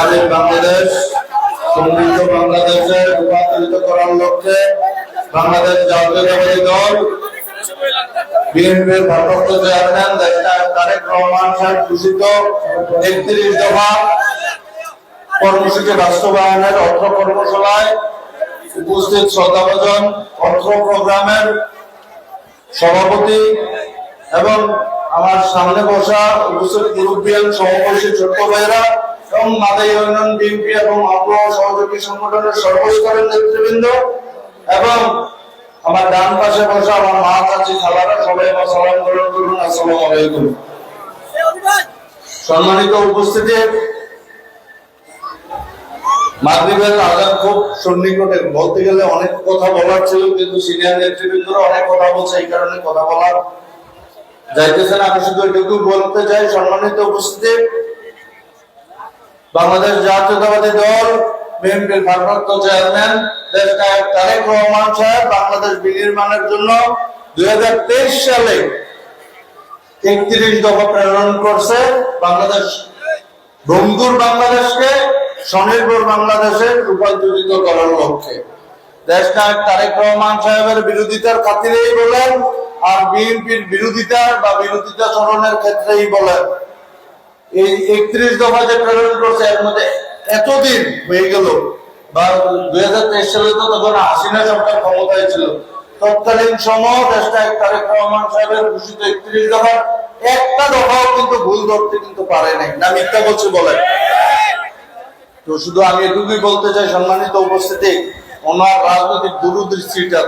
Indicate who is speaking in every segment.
Speaker 1: স্বাধীন বাংলাদেশ সমৃদ্ধ বাংলাদেশে রূপান্তরিত করার লক্ষ্যে বাংলাদেশ জাতীয়তাবাদী দল, বিএনপির ভারপ্রাপ্ত চেয়ারম্যান তারেক রহমান সাহেব ঘোষিত একত্রিশ দফা কর্মসূচি বাস্তবায়নের অর্থ কর্মশালায় উপস্থিত শ্রদ্ধাভাজন অর্থ প্রোগ্রামের সভাপতি এবং আমার সামনে বসা উপস্থিত মুরব্বিয়ান সমাবেশী ছোট্ট ভাইরা এবং মাদাই ইউনিয়ন, বিএনপি এবং অঙ্গ সহযোগী সংগঠনের সর্বস্তরের নেতৃবৃন্দ এবং আমার ডান পাশে বসা আমার মা, চাচি, খালারা সবাই আমার সালাম গ্রহণ করুন, আসসালামু আলাইকুম। সম্মানিত উপস্থিতি, মাগরিবের আজান খুব সন্নিকটে, বলতে গেলে অনেক কথা বলার ছিল, কিন্তু সিনিয়র নেতৃবৃন্দরা অনেক কথা বলছে, এই কারণে কথা বলার যাইতেছে আমি শুধু এটুকু বলতে চাই, সম্মানিত উপস্থিতি বাংলাদেশ জাতীয়তাবাদী দল, বিএনপির ভারপ্রাপ্ত চেয়ারম্যান, দেশ নায়ক তারেক রহমান সাহেব, বাংলাদেশ বিনির্মাণের জন্য দুই সালে একত্রিশ দফা প্রেরণ করছে বাংলাদেশ। ভঙ্গুর বাংলাদেশকে স্বনির্ভর বাংলাদেশে রূপান্তরিত করার লক্ষ্যে। দেশ নায়ক তারেক রহমান সাহেবের বিরোধিতার খাতিরেই বলেন, আর বিএনপির বিরোধিতার বা বিরোধিতা চরণের ক্ষেত্রেই বলেন। এই একত্রিশ দফা যে প্রেরণ করছে এর মধ্যে এতদিন হয়ে গেল। বা দুই হাজার তেইশ সালে তো তখন হাসিনা সরকার ক্ষমতায় ছিল। তৎকালীন সময় তারেক রহমান সাহেবের ঘোষিত একত্রিশ একটা দফাও কিন্তু ভুল ধরতে কিন্তু পারে নাই, না মিথ্যা বলছে বলেন তো শুধু আমি এটুকুই বলতে চাই, সম্মানিত উপস্থিতি, ওনার রাজনৈতিক দূরদৃষ্টিটা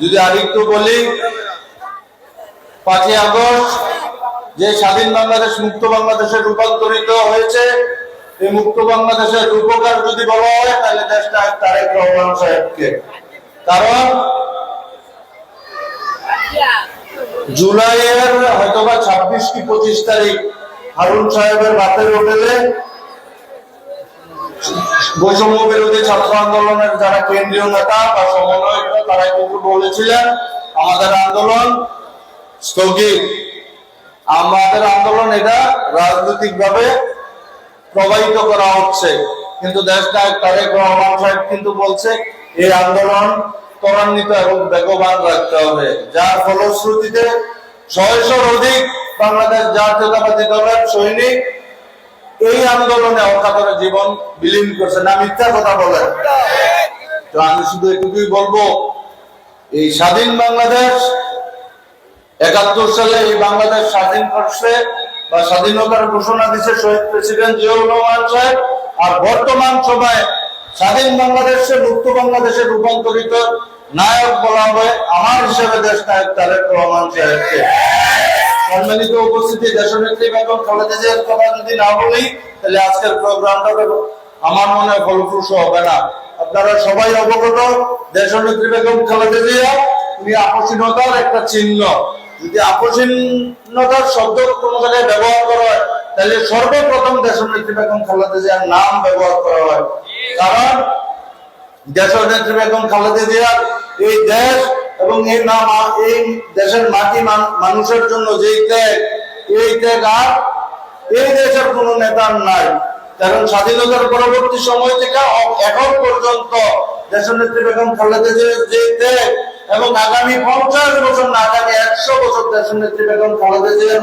Speaker 1: যদি আরেকটু বলি, পাঁচই আগস্ট যে স্বাধীন বাংলাদেশ, মুক্ত বাংলাদেশে রূপান্তরিত হয়েছে, এই মুক্ত বাংলাদেশের রূপকার যদি বলা হয়, তাহলে দেশটা তারেক রহমান সাহেবকে। কারণ, জুলাইয়ের হয়তোবা ছাব্বিশ কি পঁচিশ তারিখ হারুন সাহেবের রাতের হোটেলে বৈষম্য বিরোধী ছাত্র আন্দোলনের যারা কেন্দ্রীয় নেতা বা সমন্বয়করা তারা কিন্তু বলেছিলেন, আমাদের আন্দোলন স্থগিত। আমাদের আন্দোলন এটা রাজনৈতিক ভাবে প্রবাহিত করা হচ্ছে। কিন্তু দেশ নায়ক তারেক কিন্তু বলছে, এই আন্দোলন ত্বরান্বিত এবং বেগবান রাখতে হবে। যার ফলশ্রুতিতে ছয়শোর অধিক বাংলাদেশ জাতীয়তাবাদী দলের সৈনিক এই আন্দোলনে অকাতরে জীবন বিলীন করছে। না, মিথ্যা কথা বলেন তো আমি শুধু এটুকুই বলব, এই স্বাধীন বাংলাদেশ একাত্তর সালে এই বাংলাদেশ স্বাধীন করছে বা স্বাধীনতার ঘোষণা দিচ্ছে শহীদ প্রেসিডেন্ট জিয়াউর রহমান সাহেব। আর বর্তমান সময়ে স্বাধীন বাংলাদেশে মুক্ত বাংলাদেশে রূপান্তরিত নায়ক বলা হবে আমার হিসেবে দেশ নায়ক তারেক রহমান সাহেবকে। সম্মানিত উপস্থিতি, দেশনেত্রী বেগম খালেদা জিয়ার কথা যদি না বলি, তাহলে আজকের প্রোগ্রামটা আমার মনে হয় ফলপ্রসূ হবে না। আপনারা সবাই অবগত, দেশনেত্রী বেগম খালেদা জিয়া, উনি একটা চিহ্ন। যদি আপসীনতার শব্দ কোনো জায়গায় ব্যবহার করা হয়, তাহলে সর্বপ্রথম দেশনেত্রী বেগম খালেদা জিয়ার নাম ব্যবহার করা হয়। কারণ দেশনেত্রী বেগম খালেদা জিয়ার এই দেশ এবং এই নাম, এই দেশের মাটি মানুষের জন্য যেই ত্যাগ, এই ত্যাগ আর এই দেশের কোন নেতার নাই। কারণ স্বাধীনতার পরবর্তী সময় থেকে এখন পর্যন্ত দেশনেত্রী বেগম খালেদা জিয়ার যে ত্যাগ এবং আগামী পঞ্চাশ বছর না, আগামী একশো বছর দেশনেত্রী বেগম খালেদা জিয়ার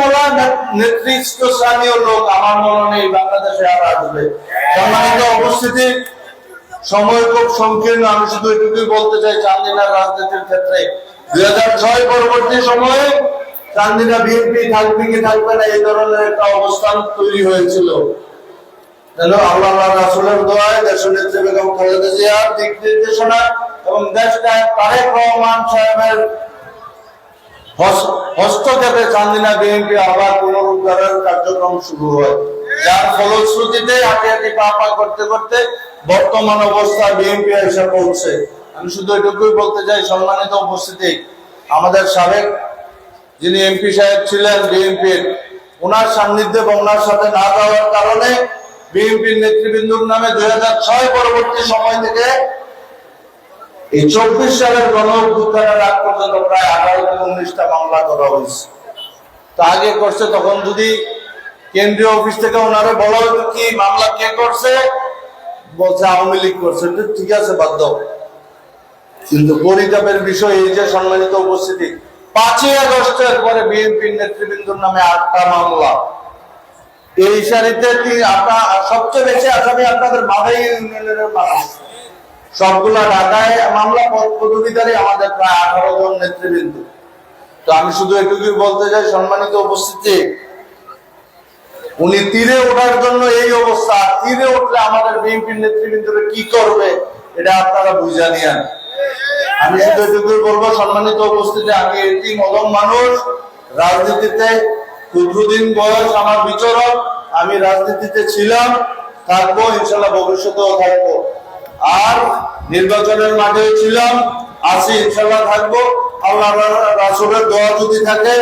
Speaker 1: বলা নেতৃত্বস্থানীয় লোক আমার মনে নেই বাংলাদেশে আর আসবে। সম্মানিত সময় খুব সংকীর্ণ। আমি শুধু এটুকুই বলতে চাই, চান্দিনার রাজনীতির ক্ষেত্রে দুই হাজার ছয় পরবর্তী সময়ে চান্দিনা বিএনপি থাকবে কি থাকবে না, এই ধরনের একটা অবস্থান তৈরি হয়েছিল। যেন আল্লাহ রাসুলের দোয়ায় দেশ নেত্রী বেগম খালেদা জিয়ার দিক নির্দেশনা এবং দেশটা তারেক রহমান সাহেবের হস্তক্ষেপে চান্দিনা বিএনপি আবার পুনরুদ্ধারের কার্যক্রম শুরু হয়। যার ফলশ্রুতিতে হাঁটি হাঁটি পা পা করতে করতে বর্তমান অবস্থা বিএনপি এসে পৌঁছে। আমি শুধু এটুকুই বলতে চাই, সম্মানিত উপস্থিতি, আমাদের সাবেক যিনি এমপি সাহেব ছিলেন বিএনপির, ওনার সান্নিধ্যে বা ওনার সাথে না যাওয়ার কারণে বিএনপির নেতৃবৃন্দুর নামে দুই পরবর্তী সময় থেকে এই চব্বিশ সালের গণ অভ্যুত্থানের আগ পর্যন্ত প্রায় আঠারো উনিশটা মামলা করা হয়েছে। তা আগে করছে তখন যদি কেন্দ্রীয় অফিস থেকে ওনারে বলা হতো কি, মামলা কে করছে? বলছে আওয়ামী লীগ করছে। ঠিক আছে, বাধ্য। কিন্তু পরিতাপের বিষয় এই যে সম্মানিত উপস্থিতি, পাঁচই আগস্টের পরে বিএনপির নেতৃবৃন্দর নামে আটটা মামলা এই সারিতে সবচেয়ে বেশি আসামি আপনাদের মাদাই ইউনিয়নের মানুষ সবগুলা ঢাকায় মামলা পদ পদবীধারী আমাদের প্রায় আঠারো জন নেতৃবৃন্দ। তো আমি শুধু এটুকুই বলতে চাই, সম্মানিত উপস্থিতি, উনি তীরে ওঠার জন্য এই অবস্থা তীরে উঠলে আমাদের বিএনপির নেতৃবৃন্দরা কি করবে, এটা আপনারা বুঝা নিয়েন। আমি শুধু এটুকুই বলব, সম্মানিত উপস্থিতি, আমি এটি মদম মানুষ, রাজনীতিতে ক্ষুদ্রদিন বয়স আমার বিচরণ, আমি রাজনীতিতে ছিলাম, থাকব, ইনশাল্লাহ ভবিষ্যতেও থাকব। আর নির্বাচনের মাঠে ছিলাম, আছি, ইনশাল্লাহ থাকব। আল্লাহ রাসুলের দোয়া যদি থাকে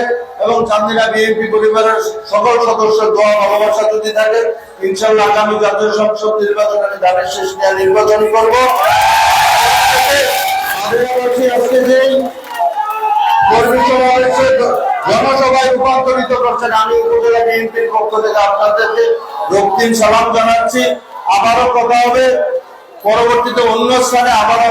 Speaker 1: এবং চান্দিনা বিএনপি পরিবারের সকল সদস্যের দোয়া, ভালোবাসা যদি থাকে, ইনশাল্লাহ আগামী জাতীয় সংসদ নির্বাচনে আমি ধানের শেষ নিয়ে নির্বাচন করব। আজকে যেই জনসভায় রূপান্তরিত করছেন। আমি উপজেলা বিএনপির পক্ষ থেকে আপনাদেরকে রক্তিম সালাম জানাচ্ছি। আবারও কথা হবে। পরবর্তীতে অন্য স্থানে আবারও